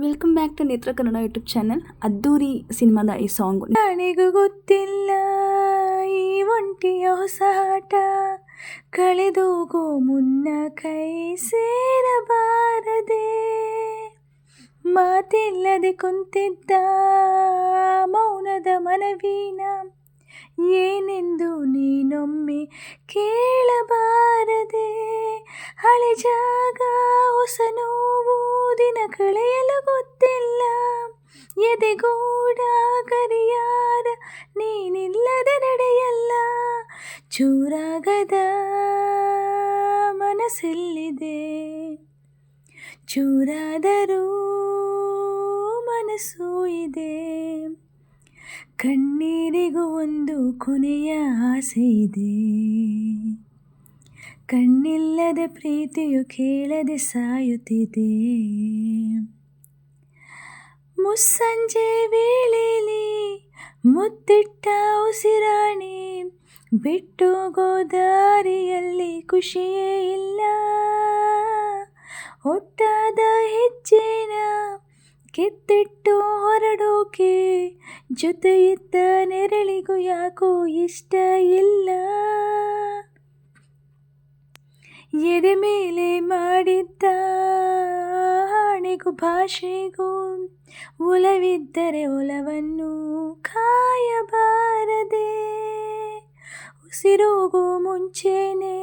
Welcome back to ನೇತ್ರ Kannada YouTube channel ಅದ್ದೂರಿ ಸಿನಿಮಾದ ಈ ಸಾಂಗ್ ನನಗೂ ಗೊತ್ತಿಲ್ಲ ಈ ಒಂಟಿಯ ಹೊಸ ಆಟ ಕಳೆದೋಗೋ ಮುನ್ನ ಕೈ ಸೇರಬಾರದೆ. ಮಾತಿಲ್ಲದೆ ಕುಂತಿದ್ದ ಮೌನದ ಮನವೀನ. ಏನೆಂದು ನೀನೊಮ್ಮೆ ಕೇಳಬಾರದೆ. ಹಳೆ ಜಾಗ, ಹೊಸ ನೋವು. ದಿನ ಕಳೆಯಲು ಗೊತ್ತಿಲ್ಲ. ಎದೆಗೂಡ ಕರಿಯಾರ ನೀನಿಲ್ಲದ ನಡೆಯಲ್ಲ. ಚೂರಾಗದ ಮನಸ್ಸಿಲ್ಲಿದೆ. ಚೂರಾದರೂ ಮನಸ್ಸು ಇದೆ. ಕಣ್ಣೀರಿಗೂ ಒಂದು ಕೊನೆಯ ಆಸೆ ಇದೆ. ಕಣ್ಣಿಲ್ಲದ ಪ್ರೀತಿಯು ಕೇಳದೆ ಸಾಯುತ್ತಿದೆ. ಮುಸ್ಸಂಜೆ ವೇಳೆಯಲ್ಲಿ ಮುತ್ತಿಟ್ಟ ಉಸಿರಾಣಿ ಬಿಟ್ಟು ಗೋದಾರಿಯಲ್ಲಿ ಖುಷಿಯೇ ಇಲ್ಲ. ಒಟ್ಟಾದ ಹೆಜ್ಜೆನ ಕಿತ್ತಿಟ್ಟು ಹೊರಡೋಕೆ ಜೊತೆ ಇದ್ದ ನೆರಳಿಗೂ ಯಾಕೋ ಇಷ್ಟ ಇಲ್ಲ. ಎದೆ ಮೇಲೆ ಮಾಡಿದ್ದ ಹಾಣೆಗೂ ಭಾಷೆಗೂ ಒಲವಿದ್ದರೆ ಒಲವನ್ನು ಕಾಯಬಾರದೆ. ಉಸಿರೋಗೋ ಮುಂಚೆನೇ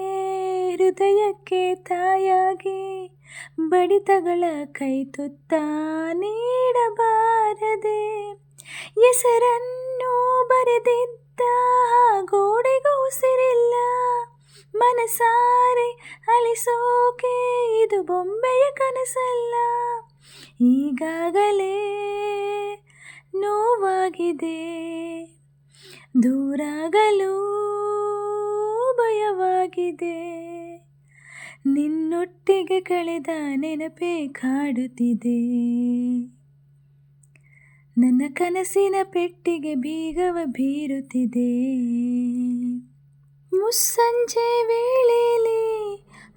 ಹೃದಯಕ್ಕೆ ತಾಯಾಗಿ ಬಡಿತಗಳ ಕೈ ತುತ್ತ ನೀಡಬಾರದೆ. ಹೆಸರನ್ನು ಬರೆದಿದ್ದ ಮನಸಾರೆ ಅಳಿಸೋಕೆ ಇದು ಬೊಂಬೆಯ ಕನಸಲ್ಲ. ಈಗಾಗಲೇ ನೋವಾಗಿದೆ. ದೂರಾಗಲು ಭಯವಾಗಿದೆ. ನಿನ್ನೊಟ್ಟಿಗೆ ಕಳೆದ ನೆನಪೇ ಕಾಡುತ್ತಿದೆ. ನನ್ನ ಕನಸಿನ ಪೆಟ್ಟಿಗೆ ಬೀಗವ ಬೀರುತ್ತಿದೆ. ಮುಸ್ಸಂಜೆ ವೇಳೆಯಲ್ಲಿ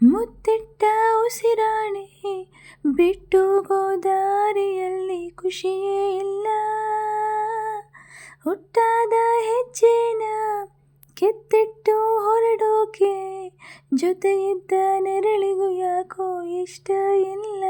ಮುತ್ತಿಟ್ಟ ಉಸಿರಾಣಿ ಬಿಟ್ಟು ಗೋದಾರಿಯಲ್ಲಿ ಖುಷಿಯೇ ಇಲ್ಲ. ಹುಟ್ಟಾದ ಹೆಜ್ಜೆನ ಕೆತ್ತಿಟ್ಟು ಹೊರಡೋಕೆ ಜೊತೆ ಇದ್ದ ನೆರಳಿಗೂ ಯಾಕೋ ಇಷ್ಟ ಇಲ್ಲ.